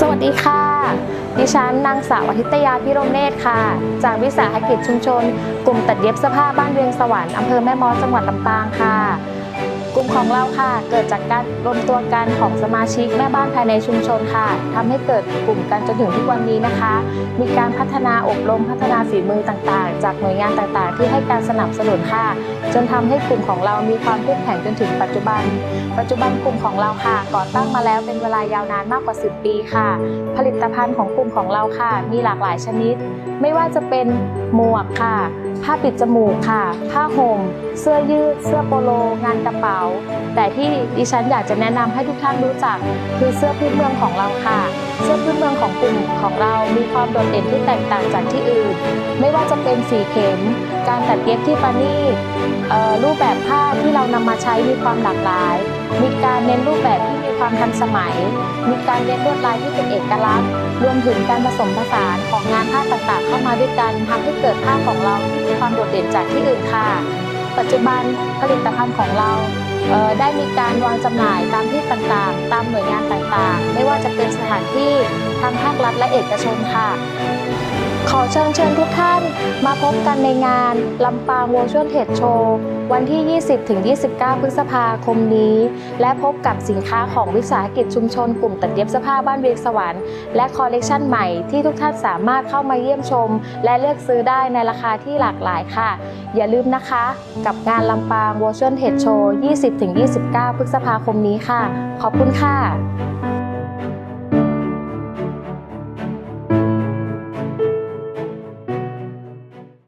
สวัสดีค่ะ ดิฉันนางสาวอาทิตยาพิรมเนตรค่ะ จากวิสาหกิจชุมชน กลุ่มตัดเย็บเสื้อผ้าบ้านเวียงสวรรค์อำเภอแม่มอสจังหวัดลำปางค่ะ ลุ่มของเราค่ะ เกิดจากการรวมตัวกันของสมาชิกแม่บ้านภายในชุมชนค่ะทำให้เกิดกลุ่มกันจนถึงทุกวันนี้นะคะ มีการพัฒนาอบรมพัฒนาฝีมือต่างๆ จากหน่วยงานต่างๆ ที่ให้การสนับสนุนค่ะ จนทำให้กลุ่มของเรามีความเข้มแข็งจนถึงปัจจุบัน ปัจจุบันกลุ่มของเราค่ะ ก่อตั้งมาแล้วเป็นเวลายาวนานมากกว่า 10 ปีค่ะ ผลิตภัณฑ์ของกลุ่มของเราค่ะ มีหลากหลายชนิด ไม่ว่าจะเป็นหมวกค่ะ ผ้าปิดจมูกค่ะ ผ้าห่ม เสื้อยืด เสื้อโปโล งานกระเป๋า แต่ที่ดิฉันอยากจะแนะนำให้ทุกท่านรู้จัก คือเสื้อพื้นเมืองของเราค่ะ เสื้อพื้นเมืองของกลุ่มของเรา มีความโดดเด่นที่แตกต่างจากที่อื่น ไม่ว่าจะเป็นสีเข็ม การตัดเย็บที่ประณีตเอ่อรูปแบบผ้าที่เรานำมาใช้มีความหลากหลาย มีการเน้นรูปแบบที่มีความทันสมัย มีการเน้นลวดลายที่เป็นเอกลักษณ์ รวมถึงการผสมผสานของงานผ้าต่างๆ เข้ามาด้วยกันทำให้เกิดผ้าของเราที่ เด่นจากที่อื่นค่ะ ปัจจุบันผลิตภัณฑ์ของเราเได้มีการวางจำหน่ายตามที่ต่างๆ ตามหน่วยงานต่างๆ ไม่ว่าจะเป็นสถานที่ทางภาครัฐและเอกชนค่ะ ขอเชิญเชิญทุกท่านมาพบกันในงานลำปาง Virtual Trade Show วันที่ 20-29 พฤษภาคมนี้ และพบกับสินค้าของวิสาหกิจชุมชนกลุ่มตัดเย็บเสื้อผ้าบ้านเวียงสวรรค์และคอลเลกชันใหม่ที่ทุกท่านสามารถเข้ามาเยี่ยมชม และเลือกซื้อได้ในราคาที่หลากหลายค่ะ อย่าลืมนะคะ กับงานลำปาง Virtual Trade Show 20-29 พฤษภาคมนี้ค่ะ ขอบคุณค่ะ